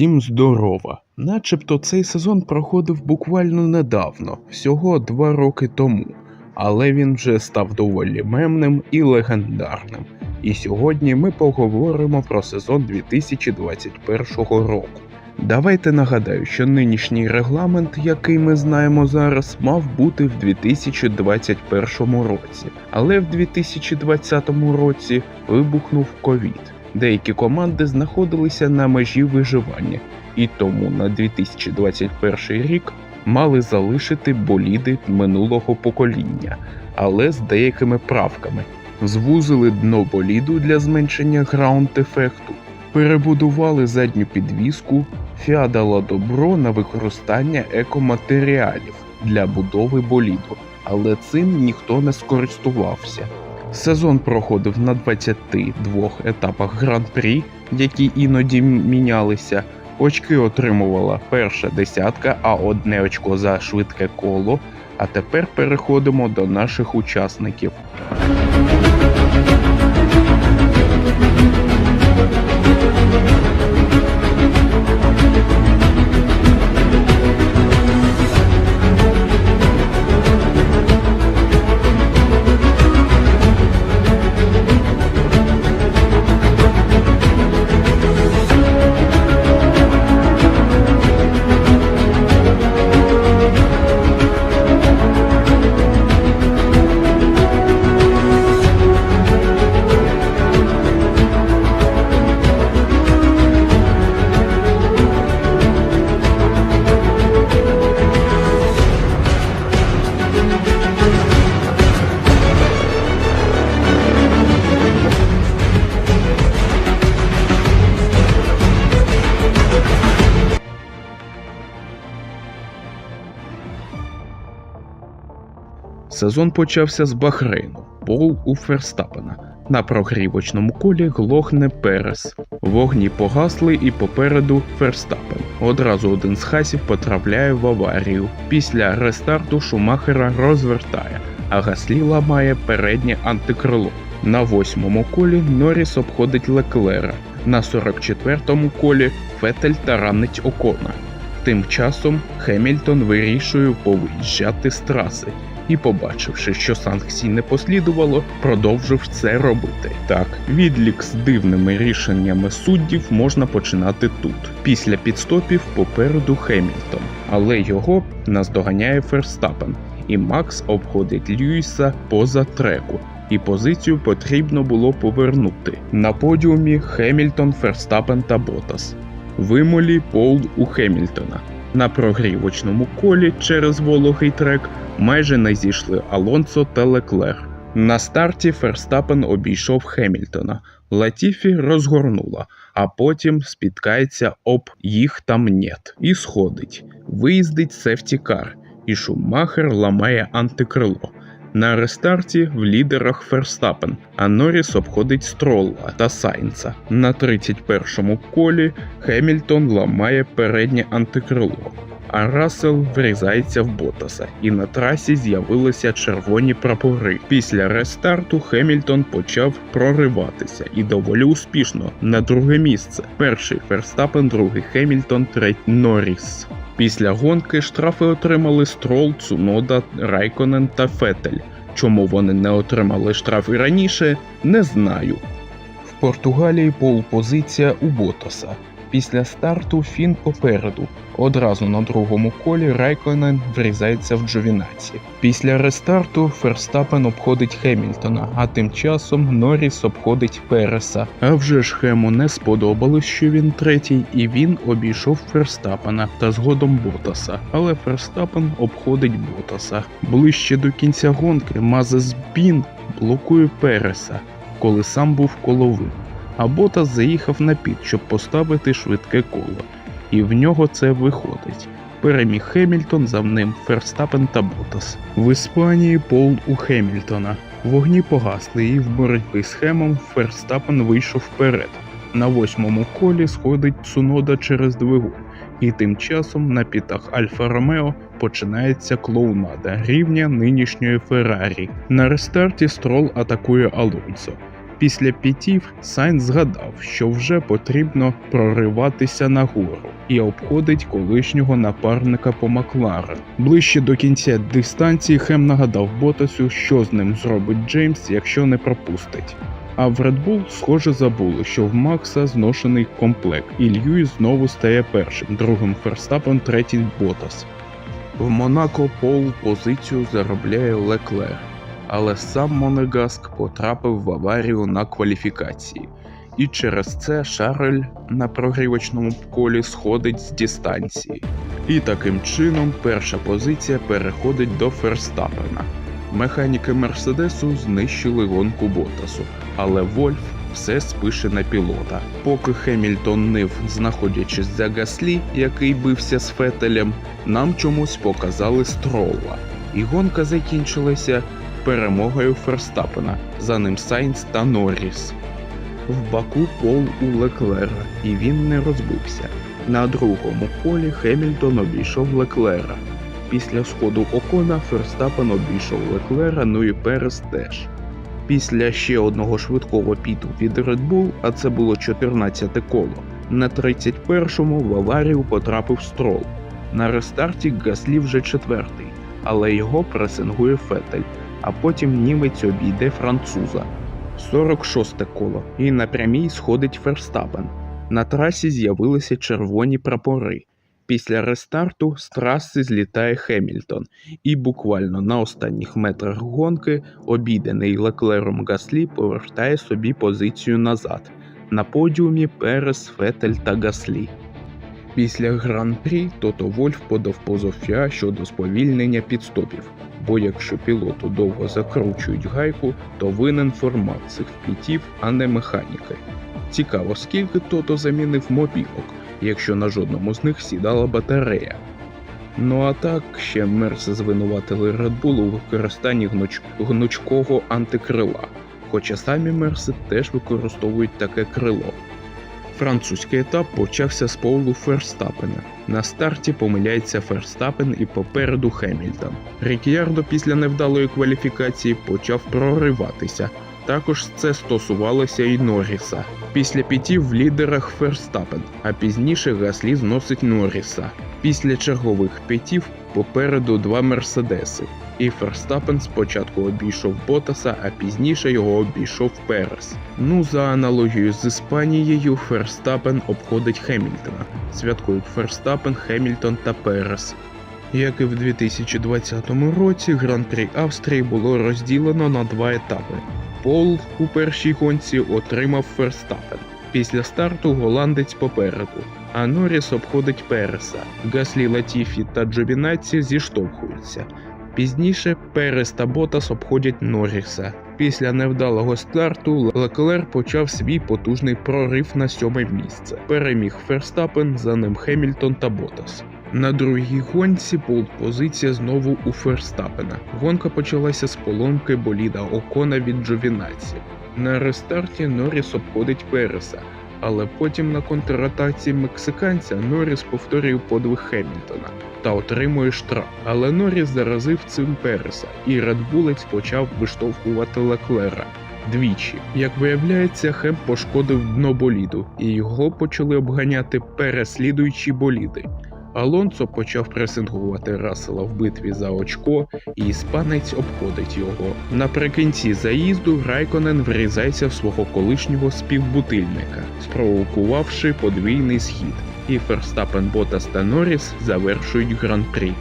Всім здорова. Начебто цей сезон проходив буквально недавно, всього два роки тому, але він вже став доволі мемним і легендарним. І сьогодні ми поговоримо про сезон 2021 року. Давайте нагадаю, що нинішній регламент, який ми знаємо зараз, мав бути в 2021 році, але в 2020 році вибухнув ковід. Деякі команди знаходилися на межі виживання, і тому на 2021 рік мали залишити боліди минулого покоління, але з деякими правками. Звузили дно боліду для зменшення граунд-ефекту, перебудували задню підвіску, FIA дала добро на використання екоматеріалів для будови боліду, але цим ніхто не скористувався. Сезон проходив на 22 етапах гран-прі, які іноді мінялися. Очки отримувала перша десятка, а одне очко за швидке коло. А тепер переходимо до наших учасників. Сезон почався з Бахрейну, пол у Ферстапена. На прогрівочному колі глохне Перес. Вогні погасли і попереду Ферстапен. Одразу один з хасів потрапляє в аварію. Після рестарту Шумахера розвертає, а Гаслі ламає переднє антикрило. На восьмому колі Норріс обходить Леклера. На 44-му колі Фетель таранить Окона. Тим часом Хемільтон вирішує повиїжджати з траси і, побачивши, що санкцій не послідувало, продовжив це робити. Так, відлік з дивними рішеннями суддів можна починати тут. Після підстопів попереду Хемільтон, але його наздоганяє Ферстапен, і Макс обходить Льюіса поза треку. І позицію потрібно було повернути. На подіумі Хемільтон, Ферстапен та Ботас. Вимолі пол у Хемільтона. На прогрівочному колі через вологий трек майже не зійшли Алонсо та Леклер. На старті Ферстапен обійшов Хемільтона. Латіфі розгорнула, а потім спіткається об їх там нет і сходить. Виїздить сефтікар, і Шумахер ламає антикрило. На рестарті в лідерах Ферстапен, а Норріс обходить Стролла та Сайнца. На 31-му колі Хемільтон ламає переднє антикрило, а Рассел врізається в Ботаса, і на трасі з'явилися червоні прапори. Після рестарту Хемільтон почав прориватися і доволі успішно на друге місце. Перший Ферстапен, другий Хемільтон, третій Норріс. Після гонки штрафи отримали Строл, Цунода, Райконен та Фетель. Чому вони не отримали штрафи раніше, не знаю. В Португалії пол-позиція у Ботаса. Після старту Фін попереду. Одразу на другому колі Райконен врізається в Джовінаці. Після рестарту Ферстапен обходить Хемільтона, а тим часом Норріс обходить Переса. А вже ж Хему не сподобалось, що він третій, і він обійшов Ферстапена та згодом Ботаса. Але Ферстапен обходить Ботаса. Ближче до кінця гонки Мазес Бін блокує Переса, коли сам був коловим а Ботас заїхав на піт, щоб поставити швидке коло, і в нього це виходить. Переміг Хемільтон, за ним Ферстапен та Ботас. В Іспанії пол у Хемільтона. Вогні погасли, і в боротьбі з Хемом Ферстапен вийшов вперед. На восьмому колі сходить Цунода через двигун, і тим часом на пітах Альфа Ромео починається клоунада рівня нинішньої Феррарі. На рестарті Строл атакує Алонсо. Після пітів Сайнс згадав, що вже потрібно прориватися нагору і обходить колишнього напарника по Макларен. Ближче до кінця дистанції Хем нагадав Ботасу, що з ним зробить Джеймс, якщо не пропустить. А в Red Bull, схоже, забули, що в Макса зношений комплект, і Льюіс знову стає першим, другим Ферстапен, третій Ботас. В Монако пол позицію заробляє Леклер, але сам Монегаск потрапив в аварію на кваліфікації, і через це Шарль на прогрівочному колі сходить з дистанції. І таким чином перша позиція переходить до Ферстапена. Механіки Мерседесу знищили гонку Ботасу, але Вольф все спише на пілота. Поки Хемільтон нив, знаходячись за Гаслі, який бився з Фетелем, нам чомусь показали Строла. І гонка закінчилася перемогою Ферстапена, за ним Сайнс та Норріс. В Баку пол у Леклера, і він не розбився. На другому колі Хемільтон обійшов Леклера. Після сходу Окона Ферстапен обійшов Леклера, ну і Перес теж. Після ще одного швидкого піту від Red Bull, а це було 14 коло, на 31-му в аварію потрапив Строл. На рестарті Гаслі вже четвертий, але його пресингує Фетель, а потім німець обійде француза. 46 коло, і на прямій сходить Ферстапен. На трасі з'явилися червоні прапори. Після рестарту з траси злітає Хемільтон, і буквально на останніх метрах гонки обійдений Леклером Гаслі повертає собі позицію назад. На подіумі Перес, Фетель та Гаслі. Після гран-прі Тото Вольф подав позов щодо сповільнення підстопів, бо якщо пілоту довго закручують гайку, то винен формат цих пітів, а не механіки. Цікаво, скільки Тото замінив мобілок, якщо на жодному з них сідала батарея. Ну а так ще Мерс звинуватили Red Bull у використанні гнуч... гнучкого антикрила, хоча самі Мерси теж використовують таке крило. Французький етап почався з полу Ферстапена. На старті помиляється Ферстапен і попереду Хемільтон. Рік'ярдо після невдалої кваліфікації почав прориватися. Також це стосувалося і Норріса. Після п'ятів в лідерах Ферстапен, а пізніше Гаслі зносить Норріса. Після чергових п'ятів попереду два Мерседеси. І Ферстапен спочатку обійшов Ботаса, а пізніше його обійшов Перес. Ну, за аналогією з Іспанією, Ферстапен обходить Хемільтона. Святкують Ферстапен, Хемільтон та Перес. Як і в 2020 році, Гран-прі Австрії було розділено на два етапи. Пол у першій гонці отримав Ферстапен. Після старту голландець попереду, а Норріс обходить Переса. Гаслі Латіфі та Джобінаці зіштовхуються. Пізніше Перес та Ботас обходять Норріса. Після невдалого старту Леклер почав свій потужний прорив на сьоме місце. Переміг Ферстапен, за ним Хемільтон та Ботас. На другій гонці полпозиція знову у Ферстапена. Гонка почалася з поломки боліда Окона від Джовінаці. На рестарті Норріс обходить Переса, але потім на контратаці мексиканця Норріс повторює подвиг Хемільтона та отримує штраф. Але Норріс заразив цим Переса, і Редбулець почав виштовхувати Леклера. Двічі, як виявляється, Хем пошкодив дно боліду, і його почали обганяти переслідуючі боліди. Алонсо почав пресингувати Рассела в битві за очко, і іспанець обходить його. Наприкінці заїзду Райконен врізається в свого колишнього співбутильника, спровокувавши подвійний схід, і Ферстапен Ботас та Норріс завершують гран-прі.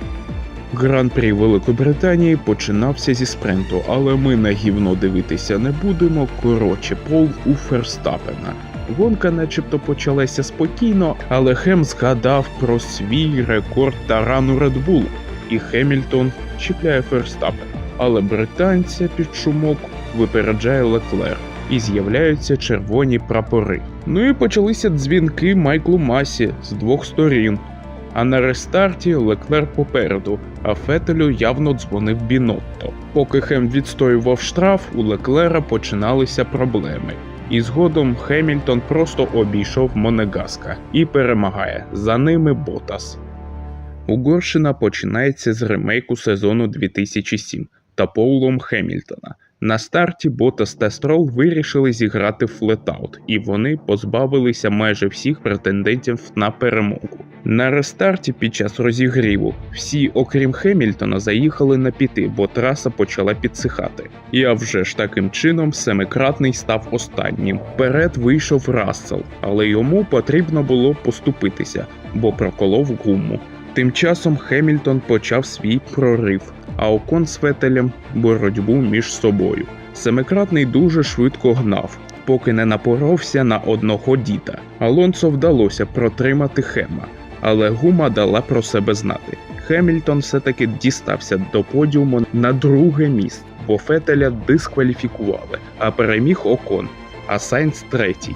Гран-прі Великобританії починався зі спринту, але ми на гівно дивитися не будемо. Коротше, пол у Ферстапена. Гонка начебто почалася спокійно, але Хем згадав про свій рекорд тарану Red Bull, і Хемільтон чіпляє Ферстапен. Але британця під шумок випереджає Леклер. І з'являються червоні прапори. Ну і почалися дзвінки Майклу Масі з двох сторін. А на рестарті Леклер попереду, а Фетелю явно дзвонив Бінотто. Поки Хем відстоював штраф, у Леклера починалися проблеми. І згодом Хемільтон просто обійшов Монегаска і перемагає. За ними Ботас. Угорщина починається з ремейку сезону 2007 та Поулом Хемільтона. На старті Ботас та Строл вирішили зіграти флетаут, і вони позбавилися майже всіх претендентів на перемогу. На рестарті під час розігріву всі, окрім Хемільтона, заїхали на піти, бо траса почала підсихати. І а вже ж таким чином семикратний став останнім. Вперед вийшов Рассел, але йому потрібно було поступитися, бо проколов гуму. Тим часом Хемільтон почав свій прорив, а Окон з Фетелем боротьбу між собою. Семикратний дуже швидко гнав, поки не напоровся на одного діда. Алонсо вдалося протримати Хема, але гума дала про себе знати. Хемільтон все-таки дістався до подіуму на друге місце, бо Фетеля дискваліфікували, а переміг Окон, а Сайнц третій.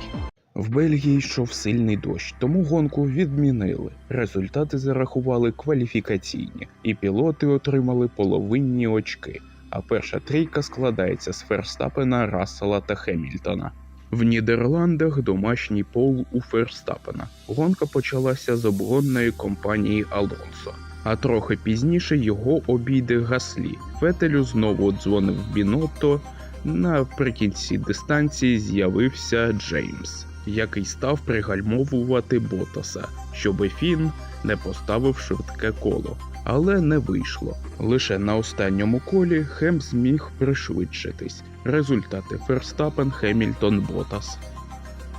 В Бельгії йшов сильний дощ, тому гонку відмінили. Результати зарахували кваліфікаційні, і пілоти отримали половинні очки. А перша трійка складається з Ферстапена, Рассела та Хемільтона. В Нідерландах домашній пол у Ферстапена. Гонка почалася з обгонної компанії Алонсо. А трохи пізніше його обійде Гаслі. Фетелю знову дзвонив Бінотто. Наприкінці дистанції з'явився Джеймс, який став пригальмовувати Ботаса, щоби Фін не поставив швидке коло. Але не вийшло. Лише на останньому колі Хем зміг пришвидшитись. Результати Ферстапен, Хемільтон, Ботас.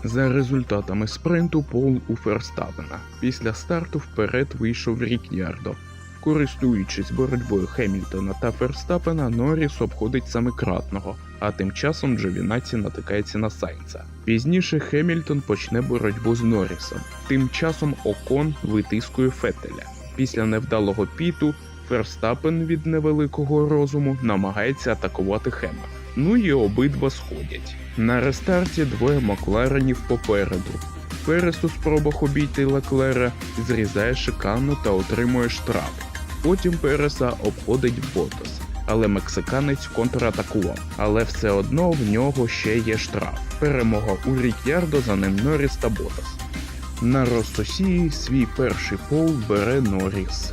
За результатами спринту пол у Ферстапена. Після старту вперед вийшов Рік'ярдо. Користуючись боротьбою Хемільтона та Ферстапена, Норріс обходить самикратного, а тим часом Джовінаці натикається на Сайнца. Пізніше Хемільтон почне боротьбу з Норрісом. Тим часом Окон витискує Фетеля. Після невдалого піту Ферстапен від невеликого розуму намагається атакувати Хема. Ну і обидва сходять. На рестарті двоє Макларенів попереду. Перес у спробах обійти Леклера зрізає шикану та отримує штраф. Потім Переса обходить Ботас, але мексиканець контратакував. Але все одно в нього ще є штраф. Перемога у Рік'ярдо, за ним Норріс та Ботас. На Ростосії свій перший пол бере Норріс.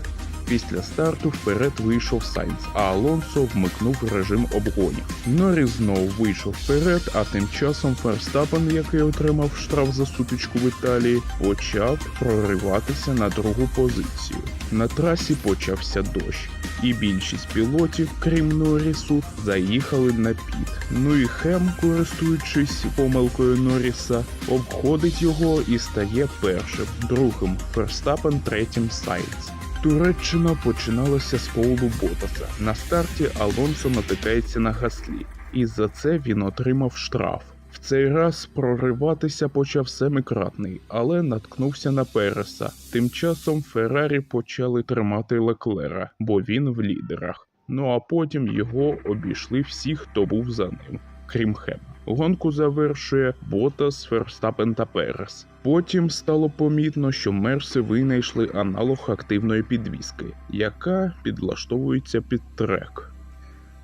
Після старту вперед вийшов Сайнц, а Алонсо вмикнув режим обгонів. Норріс знову вийшов вперед, а тим часом Ферстапен, який отримав штраф за сутичку в Італії, почав прориватися на другу позицію. На трасі почався дощ, і більшість пілотів, крім Норрісу, заїхали на піт. Ну і Хем, користуючись помилкою Норріса, обходить його і стає першим, другим Ферстапен, третім Сайнц. Туреччина починалася з Поулу Ботаса. На старті Алонсо натикається на гаслі, і за це він отримав штраф. В цей раз прориватися почав семикратний, але наткнувся на Переса. Тим часом Феррарі почали тримати Леклера, бо він в лідерах. Ну а потім його обійшли всі, хто був за ним, крім Хема. Гонку завершує Ботас, Ферстапен та Перес. Потім стало помітно, що Мерси винайшли аналог активної підвіски, яка підлаштовується під трек.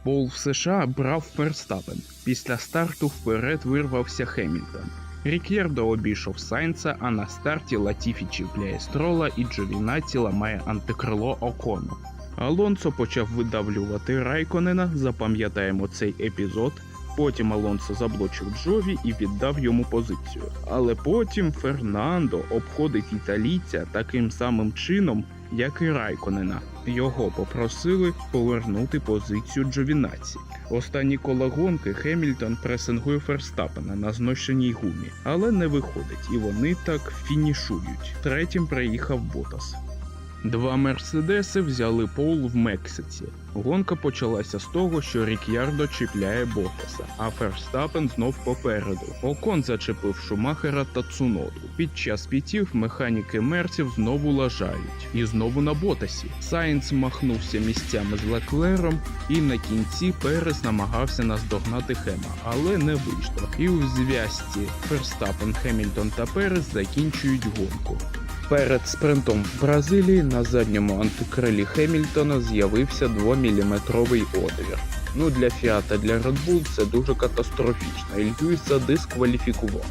Пол в США брав Ферстапен. Після старту вперед вирвався Хемільтон. Рік'єрдо обійшов Сайнца, а на старті Латіфі чіпляє строла і Джовінаті ламає антикрило Окону. Алонсо почав видавлювати Райконена, запам'ятаємо цей епізод. Потім Алонсо заблочив Джові і віддав йому позицію. Але потім Фернандо обходить італійця таким самим чином, як і Райконена. Його попросили повернути позицію Джовінаці. Останні кола гонки Хемільтон пресингує Ферстапена на зношеній гумі, але не виходить, і вони так фінішують. Третім приїхав Ботас. Два мерседеси взяли пол в Мексиці. Гонка почалася з того, що Рік'ярдо чіпляє Ботаса, а Ферстапен знов попереду. Окон зачепив Шумахера та Цуноду. Під час пітів механіки мерців знову лажають, і знову на Ботасі. Сайнц махнувся місцями з Леклером, і на кінці Перес намагався наздогнати Хема, але не вийшло. І у зв'язці Ферстапен, Хемільтон та Перес закінчують гонку. Перед спринтом в Бразилії на задньому антикрилі Хемільтона з'явився 2-мм отвір. Ну для Фіата, для Red Bull це дуже катастрофічно, і Льюіса дискваліфікували.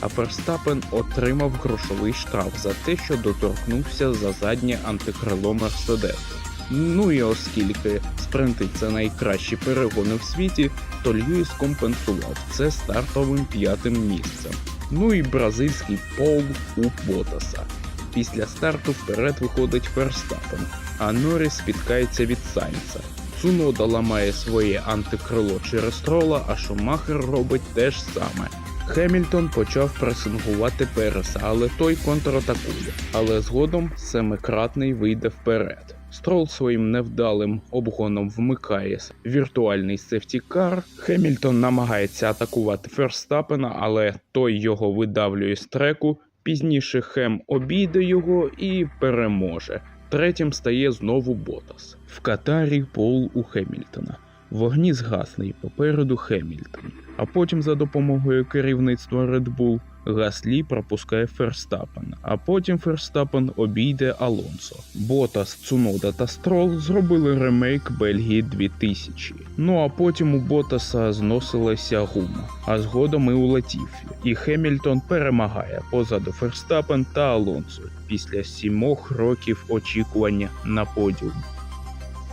А Верстапен отримав грошовий штраф за те, що доторкнувся за заднє антикрило Мерседесу. Ну і оскільки спринти це найкращі перегони в світі, то Льюіс компенсував це стартовим п'ятим місцем. Ну і бразильський пол у Ботаса. Після старту вперед виходить Ферстапен, а Норріс спіткається від Сайнца. Цунода ламає своє антикрило через трола, а Шумахер робить те ж саме. Хемільтон почав пресингувати Переса, але той контратакує. Але згодом семикратний вийде вперед. Строл своїм невдалим обгоном вмикає віртуальний сефтікар. Хемільтон намагається атакувати Ферстапена, але той його видавлює з треку. Пізніше Хем обійде його і переможе. Третім стає знову Ботас. В Катарі пол у Хемільтона. Вогні згасне і попереду Хемільтон. А потім за допомогою керівництва Red Bull Гаслі пропускає Ферстапен, а потім Ферстапен обійде Алонсо. Ботас, Цунода та Строл зробили ремейк Бельгії 2000. Ну а потім у Ботаса зносилася гума, а згодом і у Латіфі. І Хемільтон перемагає позаду Ферстапен та Алонсо після сімох років очікування на подіум.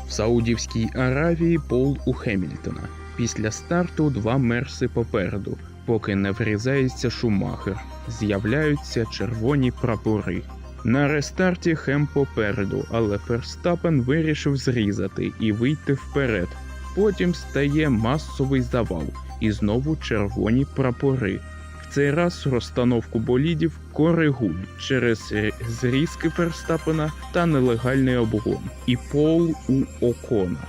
В Саудівській Аравії пол у Хемільтона. Після старту два мерси попереду, поки не врізається Шумахер. З'являються червоні прапори. На рестарті Хем попереду, але Ферстапен вирішив зрізати і вийти вперед. Потім стає масовий завал і знову червоні прапори. В цей раз розстановку болідів коригують через е, зрізки Ферстапена та нелегальний обгон. І пол у Окона.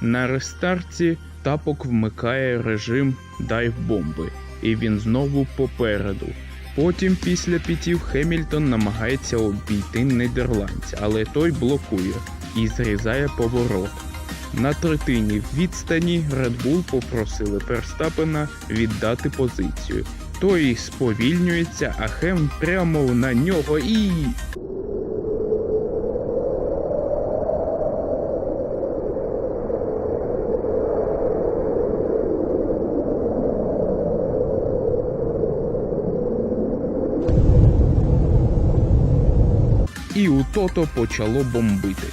На рестарті тапок вмикає режим дайв-бомби, і він знову попереду. Потім, після пітів, Хемільтон намагається обійти нідерландця, але той блокує і зрізає поворот. На третині відстані Red Bull попросили Ферстапена віддати позицію. Той сповільнюється, а Хем прямо на нього і. І у тото почало бомбити.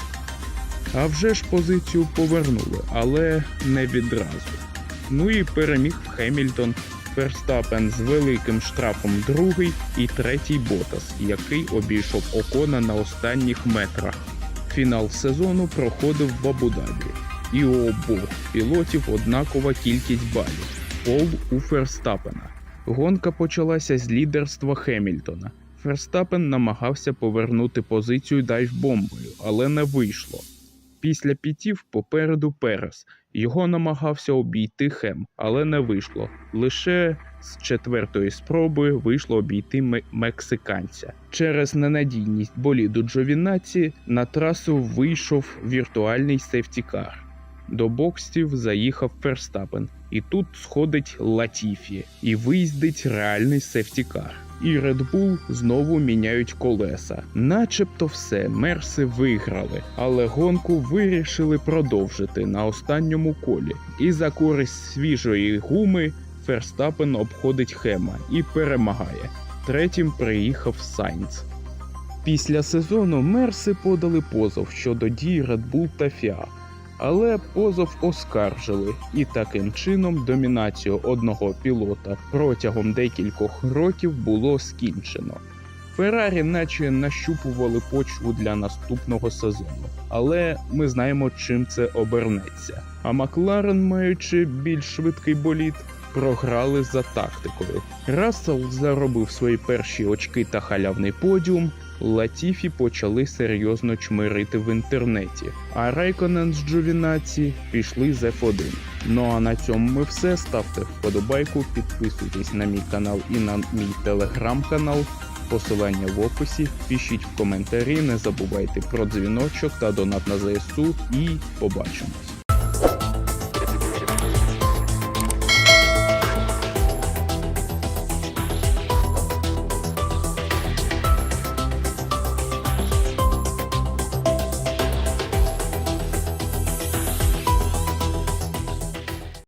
А вже ж позицію повернули, але не відразу. Ну і переміг Хемільтон, Ферстапен з великим штрафом другий і третій Ботас, який обійшов Окона на останніх метрах. Фінал сезону проходив в Абу-Дабі. І у обох пілотів однакова кількість балів пол у Ферстапена. Гонка почалася з лідерства Хемільтона. Ферстапен намагався повернути позицію дайв-бомбою, але не вийшло. Після пітів попереду Перес. Його намагався обійти Хем, але не вийшло. Лише з четвертої спроби вийшло обійти ме- мексиканця. Через ненадійність боліду Джовінаці на трасу вийшов віртуальний сефтікар. До боксів заїхав Ферстапен, і тут сходить Латіфі і виїздить реальний сефтікар. І Red Bull знову міняють колеса. Начебто все, мерси виграли, але гонку вирішили продовжити на останньому колі. І за користь свіжої гуми Ферстапен обходить Хема і перемагає. Третім приїхав Сайнц. Після сезону Мерси подали позов щодо дій Red Bull та FIA, але позов оскаржили, і таким чином домінацію одного пілота протягом декількох років було скінчено. Феррарі наче нащупували почву для наступного сезону, але ми знаємо, чим це обернеться. А Макларен, маючи більш швидкий болід, програли за тактикою. Рассел заробив свої перші очки та халявний подіум. Латіфі почали серйозно чмирити в інтернеті, а Рейконен з Джовінаці пішли з F1. Ну а на цьому ми все. Ставте вподобайку, підписуйтесь на мій канал і на мій телеграм-канал. Посилання в описі. Пишіть в коментарі, не забувайте про дзвіночок та донат на ЗСУ і побачимось.